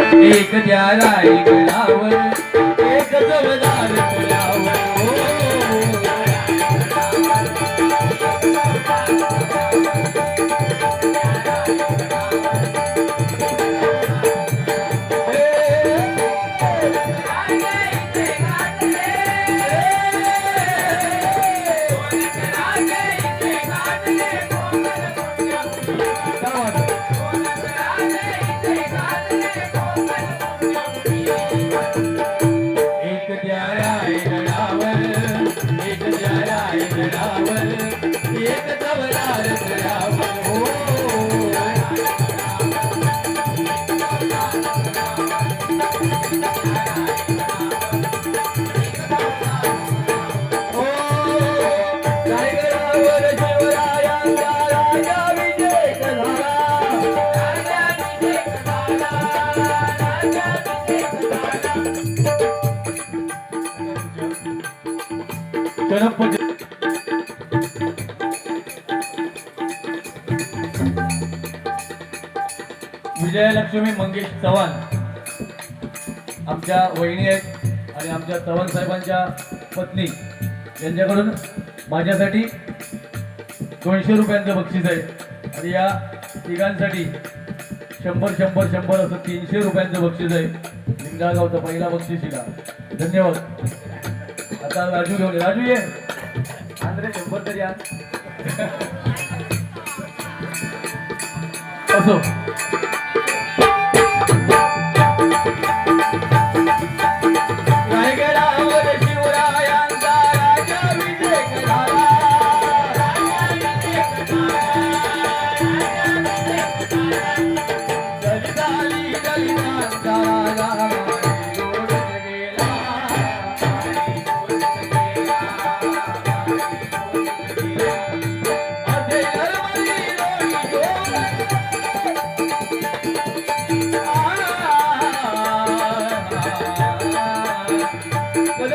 एक द्या राई गडावर गणपती विजयलक्ष्मी मंगेश चव्हाण आमच्या वहिनी आहेत आणि आमच्या चव्हाण साहेबांच्या पत्नी. यांच्याकडून माझ्यासाठी दोनशे रुपयांचं बक्षीस आहे. आणि या तिघांसाठी शंभर शंभर शंभर असं तीनशे रुपयांचं बक्षीस आहे. लिंगागावचा पहिला बक्षिसीला धन्यवाद. आता राजू घेऊन राजू ये. आंध्रे शंभर तरी असो.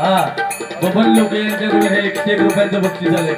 हा. बबन लोक यांच्याकडून हे एकशे एक रुपयांचं बक्षीस झाले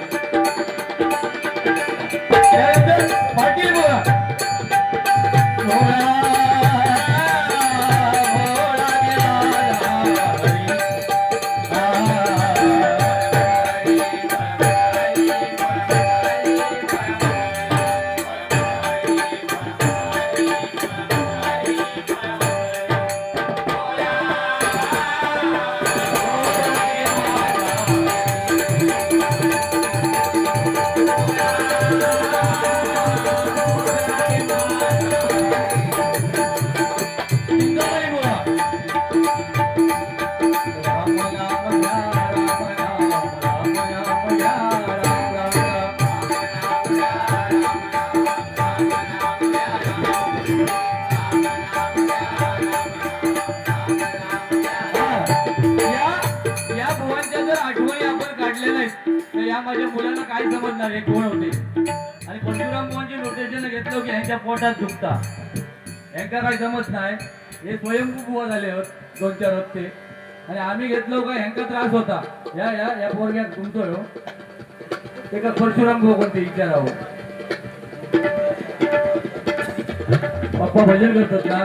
या माझ्या मुलांना काय समजणार हे कोण होते? आणि परशुराम भुवांचे नोटेशन घेतलं की ह्यांच्या पोटात दुखता. यांका काय समज नाही? हे स्वयंभू बुवा झाले होत दोन चार हप्ते. आणि आम्ही घेतलो का ह्यांका त्रास होता. या या या पोरग्यात तुमचं हो. ते का परशुराम भाऊ कोणते विचारावं? पप्पा भजन करतात ना?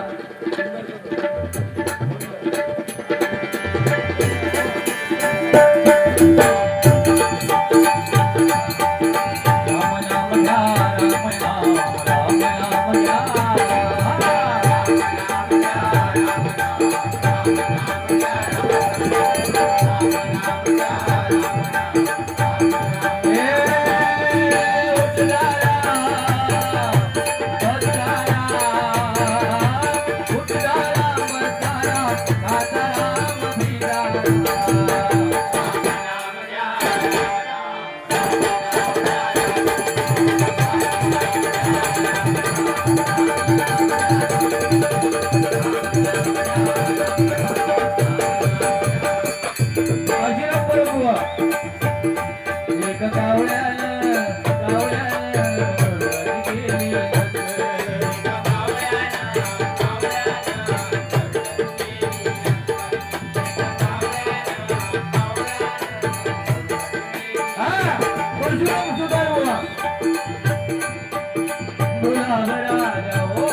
गुलाब राजा हो